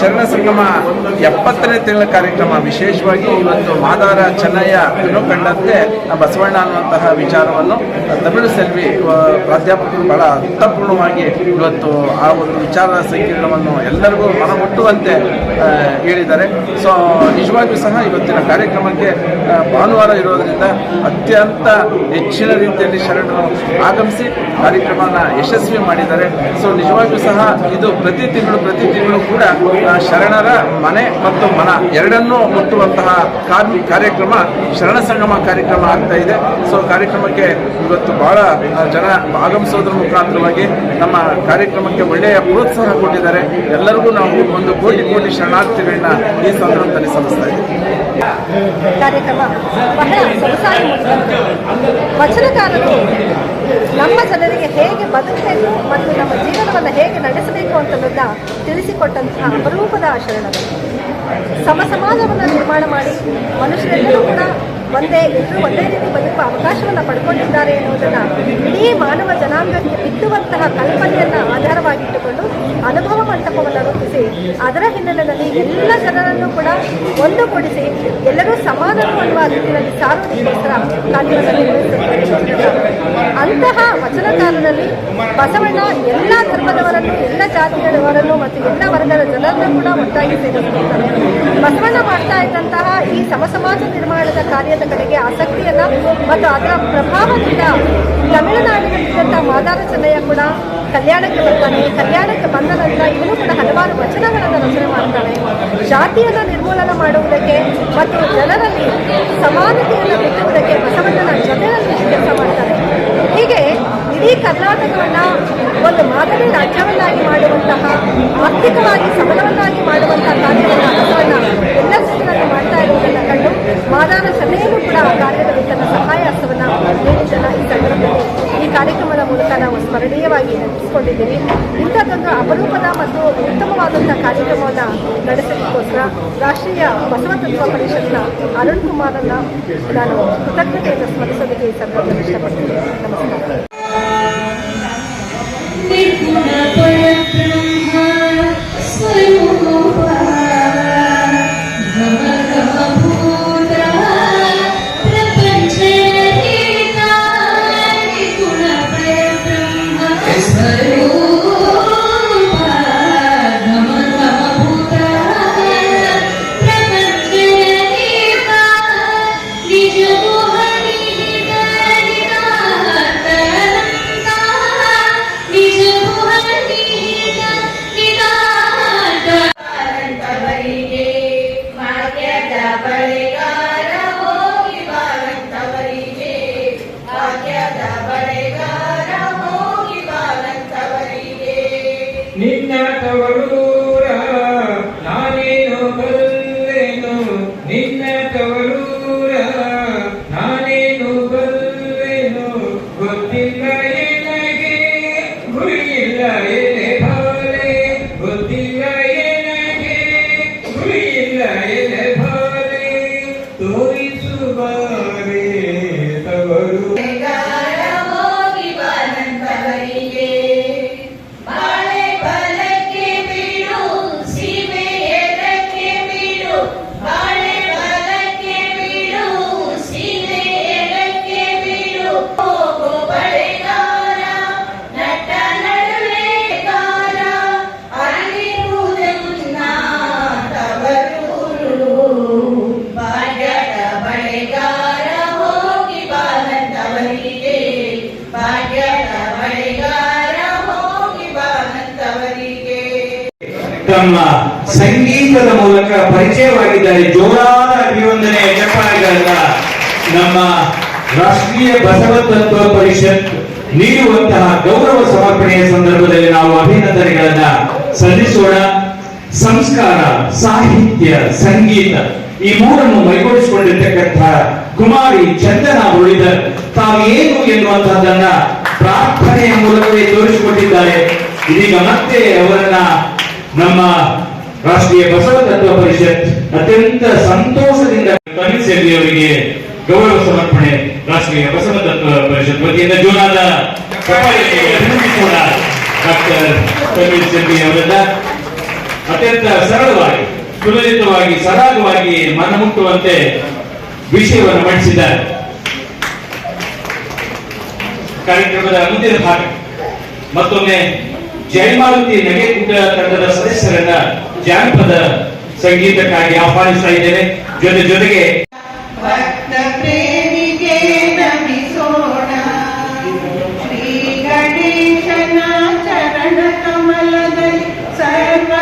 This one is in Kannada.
ಶರಣ ಸಂಗಮ ಎಪ್ಪತ್ತನೇ ತಿಂಗಳ ಕಾರ್ಯಕ್ರಮ. ವಿಶೇಷವಾಗಿ ಇವತ್ತು ಮಾದಾರ ಚೆನ್ನಯ್ಯ ಕಂಡಂತೆ ಬಸವಣ್ಣ ಅನ್ನುವಂತಹ ವಿಚಾರವನ್ನು ತಮಿಳು ಸೆಲ್ವಿ ಪ್ರಾಧ್ಯಾಪಕರು ಬಹಳ ಅರ್ಥಪೂರ್ಣವಾಗಿ ಇವತ್ತು ಆ ಒಂದು ವಿಚಾರ ಸಂಕೀರ್ಣವನ್ನು ಎಲ್ಲರಿಗೂ ಮನಮುಟ್ಟುವಂತೆ ಹೇಳಿದ್ದಾರೆ. ಸೊ, ನಿಜವಾಗಿಯೂ ಸಹ ಇವತ್ತಿನ ಕಾರ್ಯಕ್ರಮಕ್ಕೆ ಭಾನುವಾರ ಇರೋದರಿಂದ ಅತ್ಯಂತ ಹೆಚ್ಚಿನ ರೀತಿಯಲ್ಲಿ ಶರಣರು ಆಗಮಿಸಿ ಕಾರ್ಯಕ್ರಮನ ಯಶಸ್ವಿ ಮಾಡಿದ್ದಾರೆ. ಸೊ, ನಿಜವಾಗಿಯೂ ಸಹ ಇದು ಪ್ರತಿ ತಿಂಗಳು ಪ್ರತಿ ತಿಂಗಳು ಕೂಡ ಶರಣರ ಮನೆ ಮತ್ತು ಮನ ಎರಡನ್ನೂ ಮುಟ್ಟುವಂತಹ ಕಾರ್ಯ ಕಾರ್ಯಕ್ರಮ, ಶರಣ ಸಂಗಮ ಕಾರ್ಯಕ್ರಮ ಆಗ್ತಾ ಇದೆ. ಸೊ ಕಾರ್ಯಕ್ರಮಕ್ಕೆ ಇವತ್ತು ಬಹಳ ಜನ ಆಗಮಿಸೋದ್ರ ಮುಖಾಂತರವಾಗಿ ನಮ್ಮ ಕಾರ್ಯಕ್ರಮಕ್ಕೆ ಒಳ್ಳೆಯ ಪ್ರೋತ್ಸಾಹ ಕೊಟ್ಟಿದ್ದಾರೆ. ಎಲ್ಲರಿಗೂ ನಾವು ಒಂದು ಕೋಟಿ ಕೋಟಿ ಶರಣಾರ್ಥಿಗಳನ್ನ ಈ ಸಂದರ್ಭದಲ್ಲಿ ಸಲ್ಲಿಸ್ತಾ ಇದ್ದೀವಿ. ನಮ್ಮ ಜನರಿಗೆ ಹೇಗೆ ಬದುಕಬೇಕು ಮತ್ತು ನಮ್ಮ ಜೀವನವನ್ನು ಹೇಗೆ ನಡೆಸಬೇಕು ಅಂತನ್ನೋದನ್ನ ತಿಳಿಸಿಕೊಟ್ಟಂತಹ ಅಪರೂಪದ ಆಚರಣೆ ಸಮ ಸಮಾಜವನ್ನು ನಿರ್ಮಾಣ ಮಾಡಿ ಮನುಷ್ಯರೆಲ್ಲರೂ ಕೂಡ ಒಂದೇ ಎಲ್ಲರೂ ಒಂದೇ ರೀತಿ ಬದುಕುವ ಅವಕಾಶವನ್ನು ಪಡ್ಕೊಂಡಿದ್ದಾರೆ ಎನ್ನುವುದನ್ನು ಇಡೀ ಮಾನವ ಜನಾಂಗಕ್ಕೆ ಬಿದ್ದುವಂತಹ ಕಲ್ಪನೆಯನ್ನು ಆಧಾರವಾಗಿಟ್ಟುಕೊಂಡು ಅನುಭವ ಮಂಟಪವನ್ನು ರೂಪಿಸಿ ಅದರ ಹಿನ್ನೆಲೆಯಲ್ಲಿ ಎಲ್ಲ ಜನರನ್ನು ಕೂಡ ಒಂದುಗೂಡಿಸಿ ಎಲ್ಲರೂ ಸಮಾನರು ಅನ್ನುವ ರೀತಿಯಲ್ಲಿ ಸಾರುವುದಕ್ಕೋಸ್ಕರ ಕಾರ್ಯಕ್ರಮದಲ್ಲಿ ಅಂತಹ ವಚನಕಾಲದಲ್ಲಿ ಬಸವಣ್ಣ ಎಲ್ಲ ಧರ್ಮದವರನ್ನು, ಎಲ್ಲ ಜಾತಿಗಳವರನ್ನು ಮತ್ತು ಎಲ್ಲ ವರ್ಗದ ಜನರನ್ನು ಕೂಡ ಒಟ್ಟಾಗಿ ಸೇರಿಸುತ್ತಾರೆ. ಬಸವಣ್ಣ ಮಾಡ್ತಾ ಇದ್ದಂತಹ ಈ ಸಮಸಮಾಜ ನಿರ್ಮಾಣದ ಕಾರ್ಯದ ಕಡೆಗೆ ಆಸಕ್ತಿಯನ್ನ ಮತ್ತು ಅದರ ಪ್ರಭಾವದಿಂದ ತಮಿಳುನಾಡಿನಲ್ಲಿದ್ದಂತಹ ಮಾದಾರ ಚೆನ್ನಯ್ಯ ಕೂಡ ಕಲ್ಯಾಣಕ್ಕೆ ಬರ್ತಾನೆ. ಕಲ್ಯಾಣಕ್ಕೆ ಬಂದ ನಂತರ ಇವನು ಕೂಡ ಹಲವಾರು ವಚನಗಳನ್ನು ರಚನೆ ಮಾಡ್ತಾನೆ. ಜಾತಿಯನ್ನು ನಿರ್ಮೂಲನ ಮಾಡುವುದಕ್ಕೆ ಮತ್ತು ಜನರಲ್ಲಿ ಸಮಾನತೆಯನ್ನು ಬಿಟ್ಟುವುದಕ್ಕೆ ಬಸವಣ್ಣನ ಜೊತೆಯಲ್ಲಿ ಇಡೀ ಕರ್ನಾಟಕವನ್ನು ಒಂದು ಮಾದರಿ ರಾಜ್ಯವನ್ನಾಗಿ ಮಾಡುವಂತಹ ಆರ್ಥಿಕವಾಗಿ ಸಬಲವನ್ನಾಗಿ ಮಾಡುವಂತಹ ಕಾರ್ಯವನ್ನು ಬಸವಣ್ಣ ಎಲ್ಲ ಮಾಡ್ತಾ ಇರುವುದನ್ನು ಕಂಡು ಮಾದಾನ ಸಭೆಯಲ್ಲೂ ಕೂಡ ಆ ಕಾರ್ಯದಲ್ಲಿ ತನ್ನ ಸಹಾಯ ಹಸ್ತವನ್ನು ನೀಡಿದ್ದನ್ನು ಈ ಸಂದರ್ಭದಲ್ಲಿ ಈ ಕಾರ್ಯಕ್ರಮದ ಮೂಲಕ ನಾವು ಸ್ಮರಣೀಯವಾಗಿ ನೆನಪಿಸಿಕೊಂಡಿದ್ದೀವಿ. ಇಂಥದ್ದೊಂದು ಅಪರೂಪದ ಮತ್ತು ಉತ್ತಮವಾದಂತಹ ಕಾರ್ಯಕ್ರಮವನ್ನು ನಡೆಸಲಿಕ್ಕೋಸ್ಕರ ರಾಷ್ಟ್ರೀಯ ಬಸವ ತತ್ವ ಪರಿಷತ್ನ ಅರುಣ್ ಕುಮಾರನ್ನ ನಾನು ಕೃತಜ್ಞತೆಯನ್ನು ಸ್ಮರಿಸೋದಕ್ಕೆ भाग्य दबरेगा ತಮ್ಮ ಸಂಗೀತದ ಮೂಲಕ ಪರಿಚಯವಾಗಿದ್ದಾರೆ. ಜೋರಾದ ಅಭಿವಂದನೆ ಚಪ್ಪಾಳೆಗಳನ್ನ ನಮ್ಮ ರಾಷ್ಟ್ರೀಯ ಬಸವ ತತ್ವ ಪರಿಷತ್ ನೀಡುವಂತಹ ಗೌರವ ಸಮರ್ಪಣೆಯ ಸಂದರ್ಭದಲ್ಲಿ ನಾವು ಅಭಿನಂದನೆಗಳನ್ನ ಸಲ್ಲಿಸೋಣ. ಸಂಸ್ಕಾರ, ಸಾಹಿತ್ಯ, ಸಂಗೀತ ಈ ಮೂರನ್ನು ಮೈಗೂಡಿಸಿಕೊಂಡಿರ್ತಕ್ಕಂತಹ ಕುಮಾರಿ ಚಂದನ ಉಳಿದ ತಾವೇನು ಎನ್ನುವಂತಹದನ್ನ ಪ್ರಾರ್ಥನೆಯ ಮೂಲಕವೇ ತೋರಿಸಿಕೊಟ್ಟಿದ್ದಾರೆ. ಇದೀಗ ಮತ್ತೆ ಅವರನ್ನ ನಮ್ಮ ರಾಷ್ಟ್ರೀಯ ಬಸವ ತತ್ವ ಪರಿಷತ್ ಅತ್ಯಂತ ಸಂತೋಷದಿಂದ ಕಮಿಲ್ ಶೆಟ್ಟಿ ಗೌರವ ಸಮರ್ಪಣೆ ರಾಷ್ಟ್ರೀಯ ಬಸವ ತತ್ವ ಪರಿಷತ್ ವತಿಯಿಂದ ಅಭಿನಂದಿಸೋಣ ಡಾಕ್ಟರ್ ಅತ್ಯಂತ ಸರಳವಾಗಿ, ಸುಲಲಿತವಾಗಿ, ಸರಾಗವಾಗಿ ಮನಮುಟ್ಟುವಂತೆ ವಿಷಯವನ್ನು ಮಂಡಿಸಿದ್ದಾರೆ. ಕಾರ್ಯಕ್ರಮದ ಮುಂದಿನ ಭಾಗ ಮತ್ತೊಮ್ಮೆ ಜಯಮಾರುತಿ ನಗೆಕುಂಡ ತಂಡದ ಸದಸ್ಯರನ್ನ ಜಾನಪದ ಸಂಗೀತಕ್ಕಾಗಿ ಆಹ್ವಾನಿಸ್ತಾ ಇದ್ದೇನೆ. ಜೊತೆ ಜೊತೆಗೆ ಭಕ್ತ ಪ್ರೇಮಿಗೆ ನಮಿಸೋಣ. ಶ್ರೀ ಗಣೇಶನ ಚರಣ ಕಮಲದಲ್ಲಿ ಸರ್ವ